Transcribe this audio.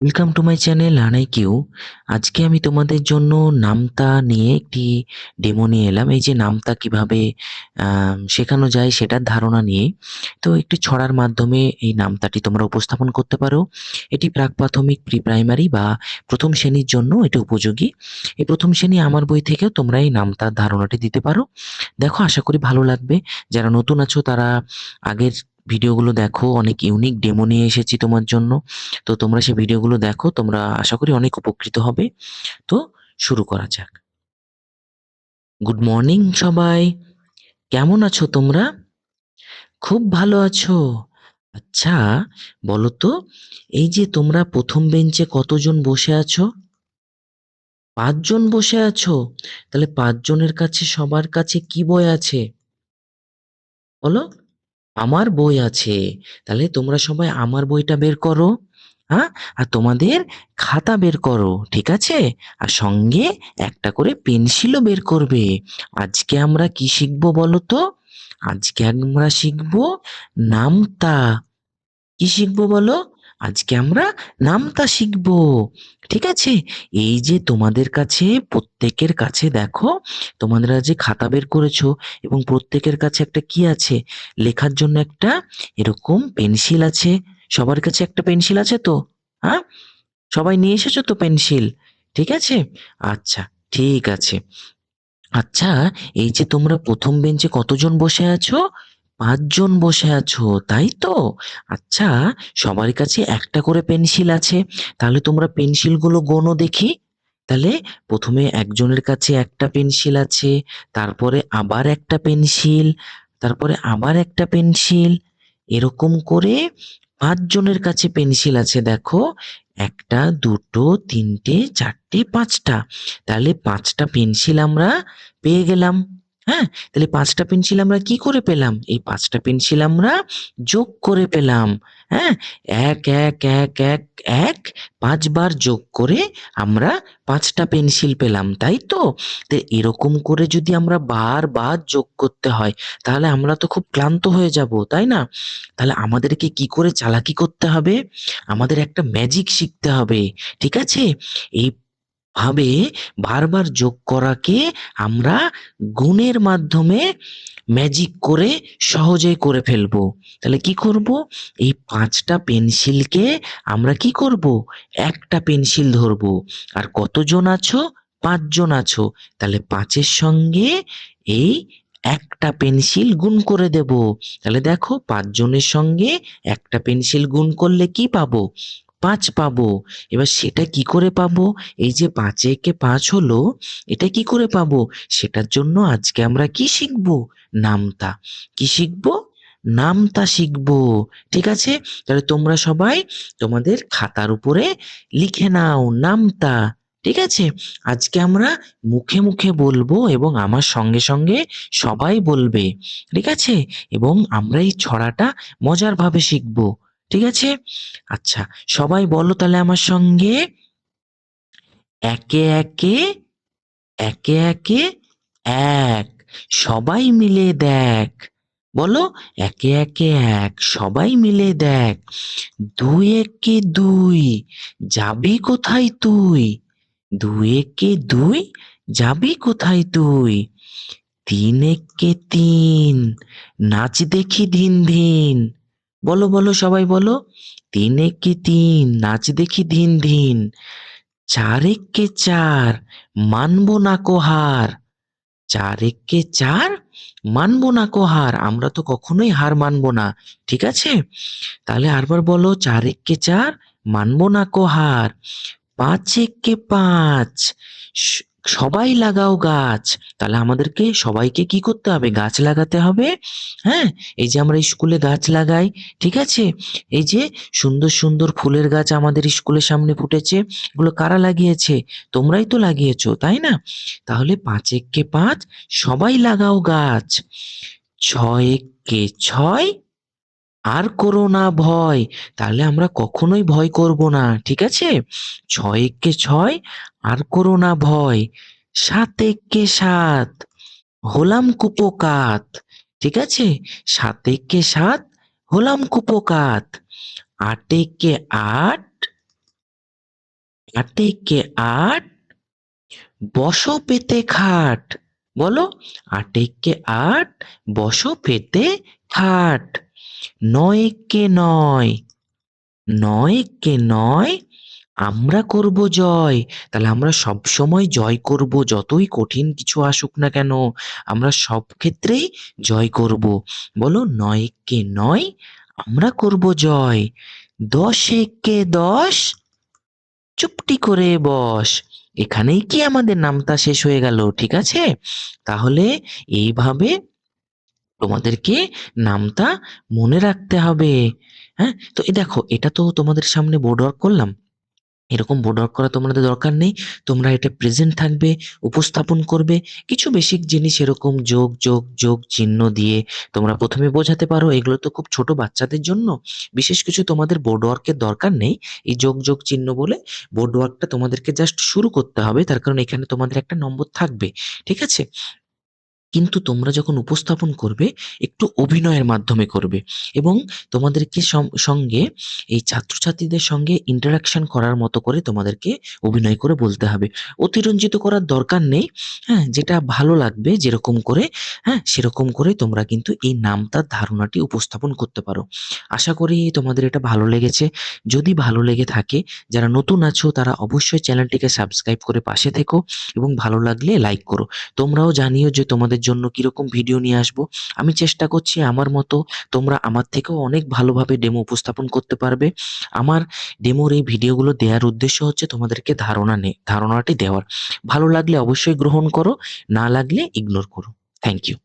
Welcome to my channel আনাই কিউ আজকে আমি তোমাদের জন্য নামতা নিয়ে একটি ডেমো নিয়ে এলাম। এই যে নামতা কীভাবে শেখানো যায় সেটার ধারণা নিয়ে। তো একটি ছড়ার মাধ্যমে এই নামতাটি তোমরা উপস্থাপন করতে পারো। এটি প্রাক প্রাথমিক প্রি প্রাইমারি বা প্রথম শ্রেণির জন্য এটি উপযোগী। এই প্রথম শ্রেণি আমার বই থেকেও তোমরা এই নামতার ধারণাটি দিতে পারো। দেখো, আশা করি ভালো লাগবে। যারা নতুন আছো তারা আগের ভিডিওগুলো দেখো, অনেক ইউনিক ডেমো নিয়ে এসেছি তোমার জন্য। তো তোমরা সেই ভিডিওগুলো দেখো, তোমরা আশা করি অনেক উপকৃত হবে। তো শুরু করা যাক। গুড মর্নিং সবাই। কেমন আছো তোমরা? খুব ভালো আছো? আচ্ছা বলো তো, এই যে তোমরা প্রথম বেঞ্চে কতজন বসে আছো? পাঁচজন বসে আছো? তাহলে পাঁচজনের কাছে সবার কাছে কি বই আছে? বলো। আমার বই আছে, তাহলে তোমরা সবাই আমার বইটা বের করো হ্যাঁ? আর তোমাদের খাতা বের করো, ঠিক আছে? আর সঙ্গে একটা করে পেন্সিলও বের করবে। আজকে আমরা কি শিখব বলো তো? আজকে আমরা শিখব নামতা। কি শিখব বলো? আজকে আমরা নামতা শিখব। ঠিক আছে? এই যে তোমাদের কাছে, প্রত্যেকের কাছে দেখো, তোমরা যে খাতা বের করেছ এবং প্রত্যেকের কাছে একটা কি আছে? লেখার জন্য একটা এরকম পেন্সিল আছে। সবার কাছে একটা পেন্সিল আছে তো? হ্যাঁ? সবাই নিয়ে এসেছ তো পেন্সিল? ঠিক আছে? আচ্ছা ঠিক আছে। আচ্ছা এই যে তোমরা প্রথম বেঞ্চে কতজন বসে আছো? পাঁচজন বসে আছো, তাই তো? আচ্ছা সবার কাছে একটা করে পেন্সিল আছে, তাহলে তোমরা পেন্সিলগুলো গোনো দেখি। তাহলে প্রথমে একজনের কাছে একটা পেন্সিল আছে, তারপরে আবার একটা পেন্সিল, তারপরে আবার একটা পেন্সিল, এরকম করে পাঁচজনের কাছে পেন্সিল আছে, দেখো। একটা, দুটো, তিনটে, চারটে, পাঁচটা। তাহলে পাঁচটা পেন্সিল আমরা পেয়ে গেলাম। হ্যাঁ তাহলে পাঁচটা পেন্সিল আমরা কি করে পেলাম? এই পাঁচটা পেন্সিল আমরা যোগ করে পেলাম। হ্যাঁ এক এক এক এক এক পাঁচবার যোগ করে আমরা পাঁচটা পেন্সিল পেলাম, তাই তো? এরকম করে যদি আমরা বারবার যোগ করতে হয়, তাহলে আমরা তো খুব ক্লান্ত হয়ে যাব, তাই না? তাহলে আমাদেরকে কি করে চালাকি করতে হবে? আমাদের একটা ম্যাজিক শিখতে হবে, ঠিক আছে? এই ভাবে বারবার যোগ করাকে আমরা গুণের মাধ্যমে ম্যাজিক করে সহজেই করে ফেলব। তাহলে কি করব? এই পাঁচটা পেন্সিলকে আমরা কি করব? একটা পেন্সিল ধরবো। আর কতজন আছো? পাঁচজন আছো। তাহলে পাঁচের সঙ্গে এই একটা পেন্সিল গুণ করে দেব। তাহলে দেখো, পাঁচজনের সঙ্গে একটা পেন্সিল গুণ করলে কি পাবো? পাঁচ পাবো। এবার সেটা কি করে পাবো? এই যে পাঁচে একে পাঁচ হলো, এটা কি করে পাবো? সেটার জন্য আজকে আমরা কি শিখব? নামতা। কি শিখব? নামতা শিখব। ঠিক আছে? তাহলে তোমরা সবাই তোমাদের খাতার উপরে লিখে নাও নামতা। ঠিক আছে? আজকে আমরা মুখে মুখে বলব এবং আমার সঙ্গে সঙ্গে সবাই বলবে। ঠিক আছে? এবং আমরা এই ছড়াটা মজার ভাবে শিখব। ঠিক আছে? আচ্ছা সবাই বলো তাহলে আমার সঙ্গে। একে একে একে একে, এক। সবাই মিলে দেখ। বলো? একে একে, এক। সবাই মিলে দেখ। দুই একে দুই, যাবি কোথায় তুই? দুই একে দুই, যাবি কোথায় তুই? তিন একে তিন, নাচ দেখি দিন দিন বলো বলো, সবাই বলো। তিন একে তিন নাচ দেখি দিন দিন। চার একে চার, মানবো না কোহার। চার একে চার, মানবো না কোহার। আমরা তো কখনোই হার মানবো না, ঠিক আছে? তাহলে আরবার বলো চার একে চার, মানবো না কোহার। পাঁচ একে পাঁচ সবাই লাগাও গাছ। তাহলে আমাদেরকে সবাইকে কি করতে হবে? গাছ লাগাতে হবে। হ্যাঁ? এই যে আমরা স্কুলে গাছ লাগাই, ঠিক আছে? এই যে সুন্দর সুন্দর ফুলের গাছ আমাদের স্কুলের সামনে ফুটেছে। এগুলো কারা লাগিয়েছে? তোমরাই তো লাগিয়েছো, তাই না? তাহলে পাঁচ একে পাঁচ সবাই লাগাও গাছ। ছয় একে ছয় আর করো না ভয়, তাহলে আমরা কখনোই ভয় করব না, ঠিক আছে? ছয় একে ছয়, আর করো না ভয়। সাত একে সাত, হলাম কুপোকাত, ঠিক আছে? সাত একে সাত, হলাম কুপোকাত। আট একে আট, আটে কে আট, বসো পেতে খাট, বলো? আটে কে আট, বসো পেতে খাট। নয় কে নয় নয় কে নয়, আমরা করব জয়। তাহলে আমরা সব সময় জয় করব, যতই কঠিন কিছু আসুক না কেন, আমরা সব ক্ষেত্রেই জয় করব। বলো, নয় কে নয়, আমরা করব জয়। দশে কে দশ, চুপটি করে বস। এখানেই কি আমাদের নামতা শেষ হয়ে গেল, ঠিক আছে? তাহলে এইভাবে তোমাদেরকে নামটা মনে রাখতে হবে। হ্যাঁ? তো এই দেখো, এটা তো তোমাদের সামনে বোর্ড ওয়ার্ক করলাম। এরকম বোর্ড ওয়ার্ক করা তোমাদের দরকার নেই। তোমরা এটা প্রেজেন্ট থাকবে, উপস্থাপন করবে। কিছু বেসিক জিনিস এরকম যোগ যোগ যোগ, চিহ্ন দিয়ে তোমরা প্রথমে বোঝাতে পারো। এগুলো তো খুব ছোট বাচ্চাদের জন্য। বিশেষ কিছু তোমাদের বোর্ড ওয়ার্কের দরকার নেই। এই যোগ যোগ, চিহ্ন বলে বোর্ড ওয়ার্কটা তোমাদেরকে জাস্ট শুরু করতে হবে। তার কারণ এখানে তোমাদের একটা নম্বর থাকবে। ঠিক আছে? কিন্তু তোমরা যখন উপস্থাপন করবে, একটু অভিনয়ের মাধ্যমে করবে এবং তোমাদেরকে সঙ্গে এই ছাত্রছাত্রীদের সঙ্গে ইন্টারাকশন করার মতো করে তোমাদেরকে অভিনয় করে বলতে হবে। অতিরঞ্জিত করার দরকার নেই হ্যাঁ যেটা ভালো লাগবে যেরকম করে হ্যাঁ সেরকম করে তোমরা কিন্তু এই নামতার ধারণাটি উপস্থাপন করতে পারো। আশা করি তোমাদের এটা ভালো লেগেছে। যদি ভালো লেগে থাকে, যারা নতুন আছো, তারা অবশ্যই চ্যানেলটিকে সাবস্ক্রাইব করে পাশে থেকো এবং ভালো লাগলে লাইক করো। তোমরাও জানিও যে তোমাদের জন্য কীরকম ভিডিও নিয়ে আসব? আমি চেষ্টা করছি আমার মতো তোমরা আমার থেকেও অনেক ভালোভাবে ডেমো উপস্থাপন করতে পারবে। আমার ডেমোর এই ভিডিওগুলো দেওয়ার উদ্দেশ্য হচ্ছে তোমাদেরকে ধারণা নে, ধারণাটি দেওয়ার। ভালো লাগলে অবশ্যই গ্রহণ করো, না লাগলে ইগনোর করো। Thank you